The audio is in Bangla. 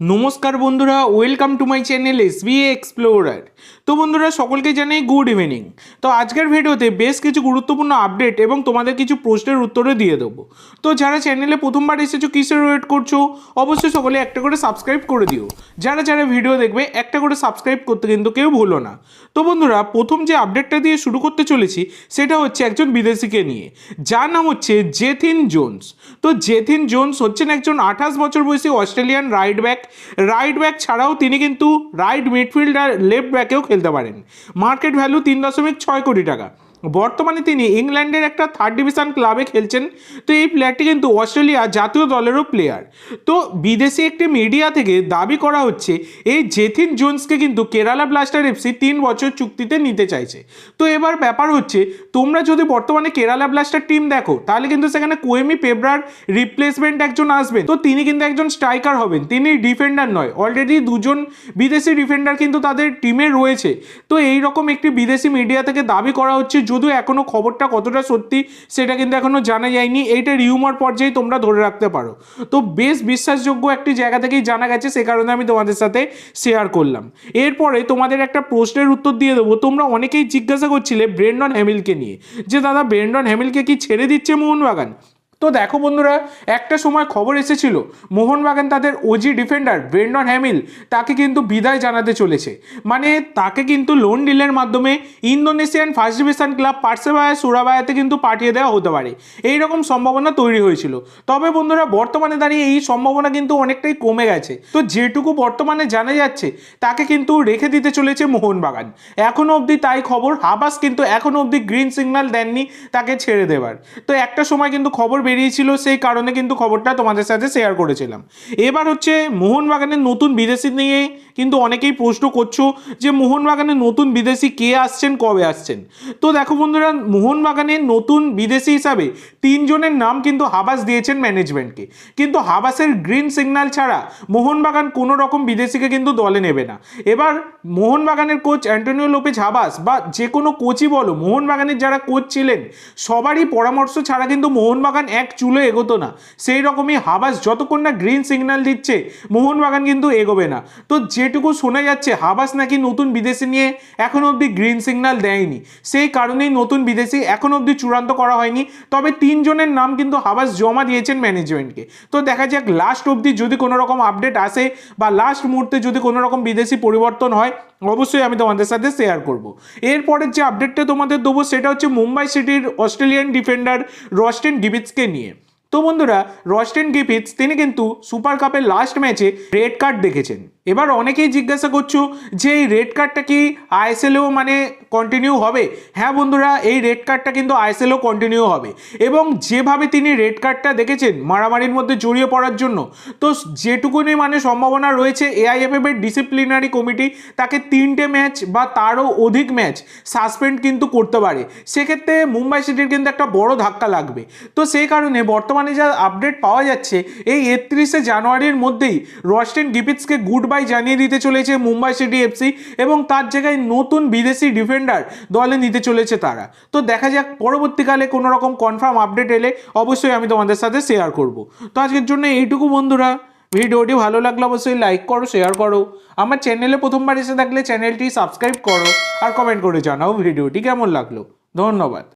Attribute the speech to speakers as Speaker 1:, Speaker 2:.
Speaker 1: নমস্কার বন্ধুরা, welcome to my channel S B explorer. তো বন্ধুরা, সকলকে জানাই গুড ইভিনিং। তো আজকের ভিডিওতে বেশ কিছু গুরুত্বপূর্ণ আপডেট এবং তোমাদের কিছু প্রশ্নের উত্তরে দিয়ে দেবো। তো যারা চ্যানেলে প্রথমবার এসেছ, কিসের ওয়েট করছ, অবশ্যই সকলে একটা করে সাবস্ক্রাইব করে দিও। যারা যারা ভিডিও দেখবে, একটা করে সাবস্ক্রাইব করতে কিন্তু কেউ ভুলো না। তো বন্ধুরা, প্রথম যে আপডেটটা দিয়ে শুরু করতে চলেছি, সেটা হচ্ছে একজন বিদেশিকে নিয়ে। যার নাম হচ্ছে জেথিন জোন্স। তো জেথিন জোন্স হচ্ছেন একজন আঠাশ বছর বয়সী Australian right back right back ছাড়াও তিনি কিন্তু রাইট মিডফিল্ড আর লেফট ব্যাকেও খেলতে পারেন। মার্কেট ভ্যালু তিন দশমিক ছয় কোটি টাকা। বর্তমানে তিনি ইংল্যান্ডের একটা থার্ড ডিভিশন ক্লাবে খেলছেন। তো এই প্লেয়ারটি কিন্তু অস্ট্রেলিয়া জাতীয় দলেরও প্লেয়ার তো বিদেশি একটি মিডিয়া থেকে দাবি করা হচ্ছে, এই জেথিন জোন্সকে কিন্তু কেরালা ব্লাস্টার এফসি তিন বছর চুক্তিতে নিতে চাইছে। তো এবার ব্যাপার হচ্ছে, তোমরা যদি বর্তমানে কেরালা ব্লাস্টার টিম দেখো, তাহলে কিন্তু সেখানে কোয়েমি পেব্রার রিপ্লেসমেন্ট একজন আসবেন। তো তিনি কিন্তু একজন স্ট্রাইকার হবেন, তিনি ডিফেন্ডার নয়। অলরেডি দুজন বিদেশি ডিফেন্ডার কিন্তু তাদের টিমে রয়েছে। তো এই রকম একটি বিদেশি মিডিয়া থেকে দাবি করা হচ্ছে যদিও এখনও খবরটা কতটা সত্যি সেটা কিন্তু এখনও জানা যায়নি। এইটা রিউমার পর্যায়ে তোমরা ধরে রাখতে পারো। তো বেশ বিশ্বাসযোগ্য একটি জায়গা থেকেই জানা গেছে, সে কারণে আমি তোমাদের সাথে শেয়ার করলাম। এরপরে তোমাদের একটা প্রশ্নের উত্তর দিয়ে দেবো। তোমরা অনেকেই জিজ্ঞাসা করছিলে ব্রেন্ডন হ্যামিলকে নিয়ে। যে দাদা ব্রেন্ডন হ্যামিলকে কি ছেড়ে দিচ্ছে মোহনবাগান? তো দেখো বন্ধুরা, একটা সময় খবর এসেছিল, মোহনবাগান তাদের ওজি ডিফেন্ডার ব্রেন্ডন হ্যামিল তাকে কিন্তু বিদায় জানাতে চলেছে। মানে তাকে কিন্তু লোন ডিলের মাধ্যমে Indonesian first division club Persebaya সুরাবায়াতে কিন্তু পাঠিয়ে দেওয়া হতে পারে। এই রকম সম্ভাবনা তৈরি হয়েছিল। তবে বন্ধুরা, বর্তমানে দাঁড়িয়ে এই সম্ভাবনা কিন্তু অনেকটাই কমে গেছে। তো যেটুকু বর্তমানে জানা যাচ্ছে, তাকে কিন্তু রেখে দিতে চলেছে মোহনবাগান। এখনও অবধি তাই খবর, হাবাস কিন্তু এখনও অবধি গ্রিন সিগন্যাল দেননি তাকে ছেড়ে দেবার। তো একটা সময় কিন্তু খবর বেরিয়েছিল সেই কারণে কিন্তু খবরটা তোমাদের সাথে শেয়ার করেছিলাম। এবার হচ্ছে মোহনবাগানের নতুন বিদেশি নিয়ে কিন্তু অনেকেই প্রশ্ন করছ যে মোহনবাগানের নতুন বিদেশি কে আসছেন, কবে আসছেন? তো দেখো বন্ধুরা, মোহনবাগানের নতুন বিদেশি হিসাবে তিনজনের নাম কিন্তু হাবাস দিয়েছেন ম্যানেজমেন্টকে কিন্তু হাবাসের গ্রিন সিগন্যাল ছাড়া মোহনবাগান কোনো রকম বিদেশিকে কিন্তু দলে নেবে না। এবার মোহনবাগানের কোচ অ্যান্টোনিও লোপেজ হাবাস বা যে কোনো কোচই বলো, মোহনবাগানের যারা কোচ ছিলেন, সবারই পরামর্শ ছাড়া কিন্তু মোহনবাগান এক চুলো এগোতো না। সেই রকমই হাবাস যতক্ষণ না গ্রিন সিগন্যাল দিচ্ছে, মোহনবাগান কিন্তু এগোবে না। তো যেটুকু শোনা যাচ্ছে, হাবাস নাকি নতুন বিদেশি নিয়ে এখন অবধি গ্রিন সিগন্যাল দেয়নি। সেই কারণেই নতুন বিদেশি এখন অবধি চূড়ান্ত করা হয়নি। তবে তিনজনের নাম কিন্তু হাবাস জমা দিয়েছেন ম্যানেজমেন্টকে তো দেখা যাক লাস্ট অবধি যদি কোনো রকম আপডেট আসে বা লাস্ট মুহূর্তে যদি কোনো রকম বিদেশি পরিবর্তন হয়, অবশ্যই আমি তোমাদের সাথে শেয়ার করব। এরপরের যে আপডেটটা তোমাদের দেবো, সেটা হচ্ছে মুম্বাই সিটির অস্ট্রেলিয়ান ডিফেন্ডার রস্টেন গিবিটসকে নিয়ে তো বন্ধুরা, রস্টেন গিফিটস তিনি কিন্তু সুপার কাপের লাস্ট ম্যাচে রেড কার্ড দেখেছেন। এবার অনেকেই জিজ্ঞাসা করছ যে এই রেড কার্ডটা কি আইএসএলেও মানে কন্টিনিউ হবে? হ্যাঁ বন্ধুরা, এই রেড কার্ডটা কিন্তু আইএসএলও কন্টিনিউ হবে। এবং যেভাবে তিনি রেড কার্ডটা দেখেছেন মারামারির মধ্যে জড়িয়ে পড়ার জন্য, তো যেটুকুনি মানে সম্ভাবনা রয়েছে এআইএফএফ এর ডিসিপ্লিনারি কমিটি তাকে তিনটে ম্যাচ বা তারও অধিক ম্যাচ সাসপেন্ড কিন্তু করতে পারে। সেক্ষেত্রে মুম্বাই সিটির কিন্তু একটা বড় ধাক্কা লাগবে। তো সেই কারণে বর্তমানে যা আপডেট পাওয়া যাচ্ছে, এই একত্রিশে জানুয়ারির মধ্যেই রস্টেন গিপিটসকে গুড বাই জানিয়ে দিতে চলেছে মুম্বাই সিটি এফসি এবং তার জায়গায় নতুন বিদেশি ডিফেন্ডার দলে নিতে চলেছে তারা। তো দেখা যাক, পরবর্তীকালে কোনো রকম কনফার্ম আপডেট এলে অবশ্যই আমি তোমাদের সাথে শেয়ার করব। তো আজকের জন্য এইটুকু বন্ধুরা। ভিডিওটি ভালো লাগলে অবশ্যই লাইক করো শেয়ার করো। আমার চ্যানেলে প্রথমবার এসে থাকলে চ্যানেলটি সাবস্ক্রাইব করো আর কমেন্ট করে জানাও ভিডিওটি কেমন লাগল। ধন্যবাদ।